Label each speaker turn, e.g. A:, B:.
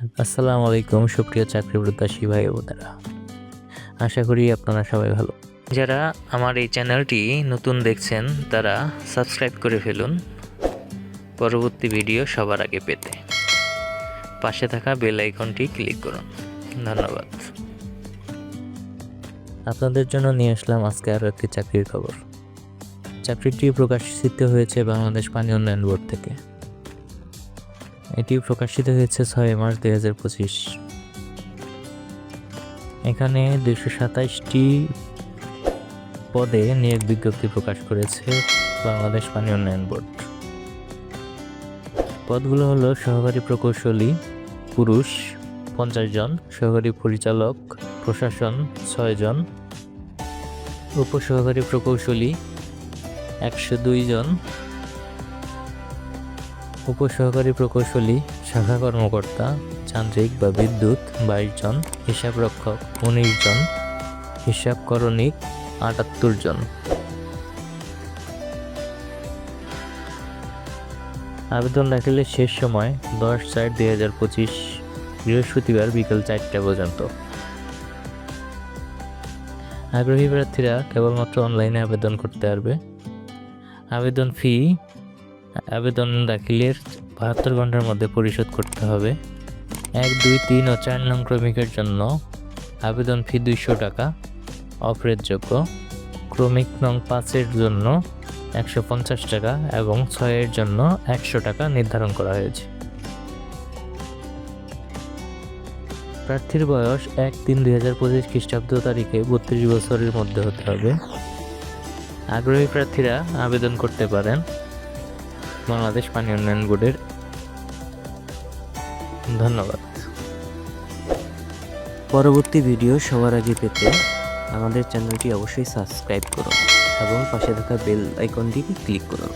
A: আসসালামু আলাইকুম, সুপ্রিয় চাকরি প্রত্যাশী ভাই বোনেরা। আশা করি আপনারা সবাই ভালো। যারা আমার এই চ্যানেলটি নতুন দেখছেন, তারা সাবস্ক্রাইব করে ফেলুন। পরবর্তী ভিডিও সবার আগে পেতে। পাশে থাকা বেল আইকনটি ক্লিক করুন। ধন্যবাদ। আপনাদের জন্য নিয়ে আসলাম আজকে আরও একটি চাকরির খবর। চাকরিটি প্রকাশিত হয়েছে বাংলাদেশ পানি উন্নয়ন বোর্ড থেকে। এটি প্রকাশিত হয়েছে ছয় মার্চ দুই হাজার পঁচিশ। এখানে দুশো সাতাইশটি পদে নিয়োগ বিজ্ঞপ্তি প্রকাশ করেছে বাংলাদেশ পানি উন্নয়ন বোর্ড। পদগুলো হলো সহকারী প্রকৌশলী, পুরুষ পঞ্চাশ জন, সহকারী পরিচালক, প্রশাসন ছয় জন, উপসহকারী প্রকৌশলী একশো দুই জন উপসহকারী প্রকৌশলী, শাখা কর্মকর্তা, যান্ত্রিক বা বিদ্যুৎ, বাইশ জন হিসাবরক্ষক উনিশ জন, হিসাব করণিক আটাত্তর জন। আবেদন দাখিলের শেষ সময় দশ চার দুই হাজার পঁচিশ, বৃহস্পতিবার বিকেল চারটা পর্যন্ত। আগ্রহী প্রার্থীরা কেবলমাত্র অনলাইনে আবেদন করতে পারবে। আবেদন ফি আবেদন দাখিলের বাহাত্তর ঘণ্টার মধ্যে পরিশোধ করতে হবে। এক, দুই, তিন ও চার নং ক্রমিকের জন্য আবেদন ফি দুইশো টাকা। অপ্রেতযোগ্য ক্রমিক নং পাঁচের জন্য একশো পঞ্চাশ টাকা এবং ছয়ের জন্য একশো টাকা নির্ধারণ করা হয়েছে। প্রার্থীর বয়স এক, তিন, দুই হাজার পঁচিশ খ্রিস্টাব্দ তারিখে বত্রিশ বছরের মধ্যে হতে হবে। আগ্রহী প্রার্থীরা আবেদন করতে পারেন। বাংলাদেশ পানি উন্নয়ন বোর্ডের। ধন্যবাদ।
B: পরবর্তী ভিডিও সবার আগে পেতে আমাদের চ্যানেলটি অবশ্যই সাবস্ক্রাইব করুন এবং পাশে থাকা বেল আইকনটি ক্লিক করুন।